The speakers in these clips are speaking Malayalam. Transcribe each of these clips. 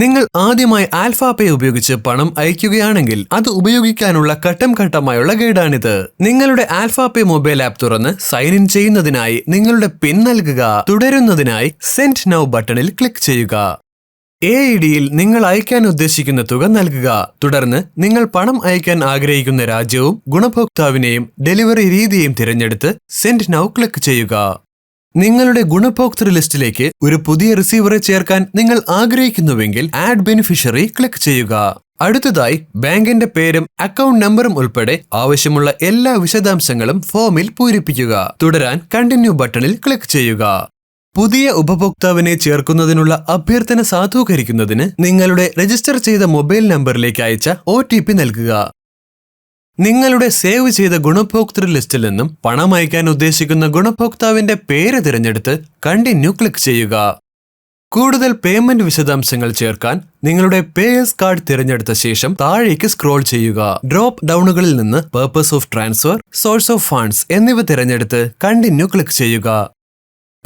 നിങ്ങൾ ആദ്യമായി ആൽഫ പേ ഉപയോഗിച്ച് പണം അയക്കുകയാണെങ്കിൽ അത് ഉപയോഗിക്കാനുള്ള ഘട്ടം ഘട്ടമായുള്ള ഗൈഡാണിത്. നിങ്ങളുടെ ആൽഫ പേ മൊബൈൽ ആപ്പ് തുറന്ന് സൈൻ ഇൻ ചെയ്യുന്നതിനായി നിങ്ങളുടെ പിൻ നൽകുക. തുടരുന്നതിനായി സെൻഡ് നൗ ബട്ടണിൽ ക്ലിക്ക് ചെയ്യുക. എ ഐ ഡിയിൽ നിങ്ങൾ അയക്കാൻ ഉദ്ദേശിക്കുന്ന തുക നൽകുക. തുടർന്ന് നിങ്ങൾ പണം അയക്കാൻ ആഗ്രഹിക്കുന്ന രാജ്യവും ഗുണഭോക്താവിനെയും ഡെലിവറി രീതിയും തിരഞ്ഞെടുത്ത് സെൻഡ് നൗ ക്ലിക്ക് ചെയ്യുക. നിങ്ങളുടെ ഗുണഭോക്തൃ ലിസ്റ്റിലേക്ക് ഒരു പുതിയ റിസീവറെ ചേർക്കാൻ നിങ്ങൾ ആഗ്രഹിക്കുന്നുവെങ്കിൽ ആഡ് ബെനിഫിഷ്യറി ക്ലിക്ക് ചെയ്യുക. അടുത്തതായി ബാങ്കിന്റെ പേരും അക്കൗണ്ട് നമ്പറും ഉൾപ്പെടെ ആവശ്യമുള്ള എല്ലാ വിശദാംശങ്ങളും ഫോമിൽ പൂരിപ്പിക്കുക. തുടരാൻ കണ്ടിന്യൂ ബട്ടണിൽ ക്ലിക്ക് ചെയ്യുക. പുതിയ ഉപഭോക്താവിനെ ചേർക്കുന്നതിനുള്ള അഭ്യർത്ഥന സാധൂകരിക്കുന്നതിന് നിങ്ങളുടെ രജിസ്റ്റർ ചെയ്ത മൊബൈൽ നമ്പറിലേക്ക് അയച്ച ഒ നൽകുക. നിങ്ങളുടെ സേവ് ചെയ്ത ഗുണഭോക്തൃ ലിസ്റ്റിൽ നിന്നും പണം അയക്കാൻ ഉദ്ദേശിക്കുന്ന ഗുണഭോക്താവിന്റെ പേര് തിരഞ്ഞെടുത്ത് കണ്ടിന്യൂ ക്ലിക്ക് ചെയ്യുക. കൂടുതൽ പേയ്മെന്റ് വിശദാംശങ്ങൾ ചേർക്കാൻ നിങ്ങളുടെ പേയേഴ്സ് കാർഡ് തിരഞ്ഞെടുത്ത ശേഷം താഴേക്ക് സ്ക്രോൾ ചെയ്യുക. ഡ്രോപ്പ് ഡൗണുകളിൽ നിന്ന് purpose of transfer source of funds എന്നിവ തിരഞ്ഞെടുത്ത് കണ്ടിന്യൂ ക്ലിക്ക് ചെയ്യുക.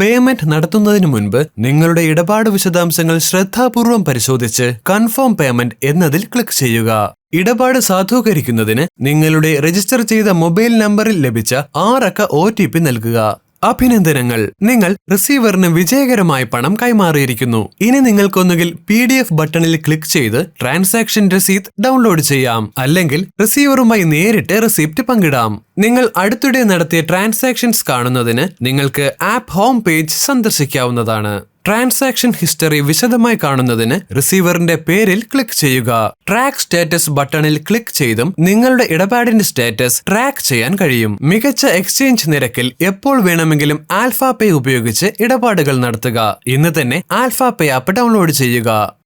പേയ്മെന്റ് നടത്തുന്നതിന് മുൻപ് നിങ്ങളുടെ ഇടപാട് വിശദാംശങ്ങൾ ശ്രദ്ധാപൂർവം പരിശോധിച്ച് കൺഫേം പേയ്മെന്റ് എന്നതിൽ ക്ലിക്ക് ചെയ്യുക. ഇടപാട് സാധൂകരിക്കുന്നതിന് നിങ്ങളുടെ രജിസ്റ്റർ ചെയ്ത മൊബൈൽ നമ്പറിൽ ലഭിച്ച ആറക്ക ഒ നൽകുക. അഭിനന്ദനങ്ങൾ. നിങ്ങൾ റിസീവറിന് വിജയകരമായി പണം കൈമാറിയിരിക്കുന്നു. ഇനി നിങ്ങൾക്കൊന്നുകിൽ പി ഡി എഫ് ബട്ടണിൽ ക്ലിക്ക് ചെയ്ത് ട്രാൻസാക്ഷൻ രസീത് ഡൗൺലോഡ് ചെയ്യാം. അല്ലെങ്കിൽ റിസീവറുമായി നേരിട്ട് റെസിപ്റ്റ് പങ്കിടാം. നിങ്ങൾ അടുത്തിടെ നടത്തിയ ട്രാൻസാക്ഷൻസ് കാണുന്നതിന് നിങ്ങൾക്ക് ആപ്പ് ഹോം പേജ് സന്ദർശിക്കാവുന്നതാണ്. ട്രാൻസാക്ഷൻ ഹിസ്റ്ററി വിശദമായി കാണുന്നതിന് റിസീവറിന്റെ പേരിൽ ക്ലിക്ക് ചെയ്യുക. ട്രാക്ക് സ്റ്റാറ്റസ് ബട്ടണിൽ ക്ലിക്ക് ചെയ്തും നിങ്ങളുടെ ഇടപാടിന്റെ സ്റ്റാറ്റസ് ട്രാക്ക് ചെയ്യാൻ കഴിയും. മികച്ച എക്സ്ചേഞ്ച് നിരക്കിൽ എപ്പോൾ വേണമെങ്കിലും ആൽഫ പേ ഉപയോഗിച്ച് ഇടപാടുകൾ നടത്തുക. ഇന്ന് തന്നെ ആൽഫ പേ ആപ്പ് ഡൗൺലോഡ് ചെയ്യുക.